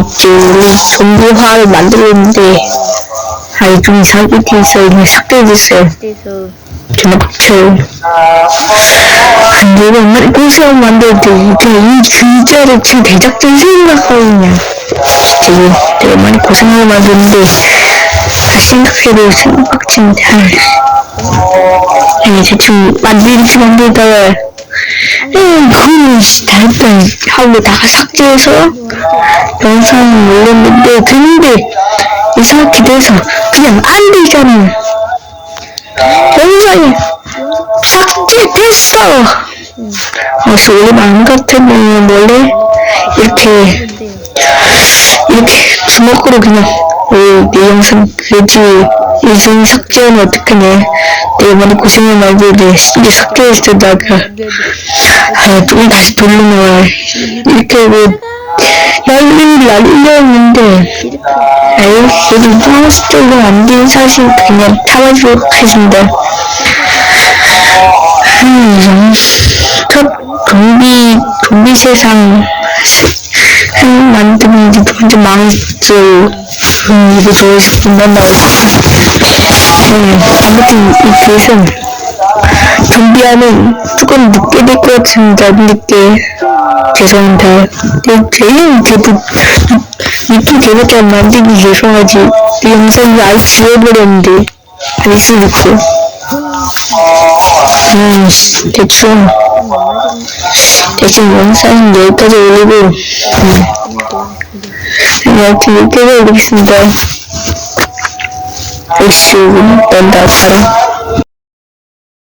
우리 좀비화를 만들었는데, 아이, 좀 이상하게 돼 있어요. 그냥 삭제됐어요. 그래서 존나 빡쳐요. 근데 이거 얼마나 고소한 만들었는데, 이게 이 진짜로 지금 대작전 생각하거든요. 지금 내가 많이 고생하고 만들었는데, 다시 생각해도 좀 빡치는데, 아니, 대충 만들지 만들다가, 에이, 그거는 했다. 하고 다가 삭제해서, 영상 올렸는데, 근데, 이상하게 돼서, 그냥 안 되잖아. 영상이 삭제됐어! 그래서 원래 마음 같으면 원래 이렇게. 이렇게 주먹으로 그냥 어, 내 영상 그지 요즘 삭제하면 어떡하냐 내가 많이 고생을 많이 했는데 이제 삭제했을 때다가 아, 또 다시 돌려놓아 이렇게 하고 날리를 날리려는데 아유 그래도 플러스 쪽은 안 돼. 사실 그냥 참아주도록 하겠습니다 음, 첫 좀비 좀비 세상 한 만드는 게 완전 망했죠. 음, 이거 좋아해서 맨날 음, 아무튼 이 그릇은 좀비하는 조금 늦게 될 것 같습니다. 늦게 죄송합니다. 제일 그래도 늦게 되니까 만들기 죄송하지. 이 영상을 아예 지워버렸는데 안 했으면 좋고. 음, 대충 대충 영상 여기까지 올리고 음, 여튼 여기까지 올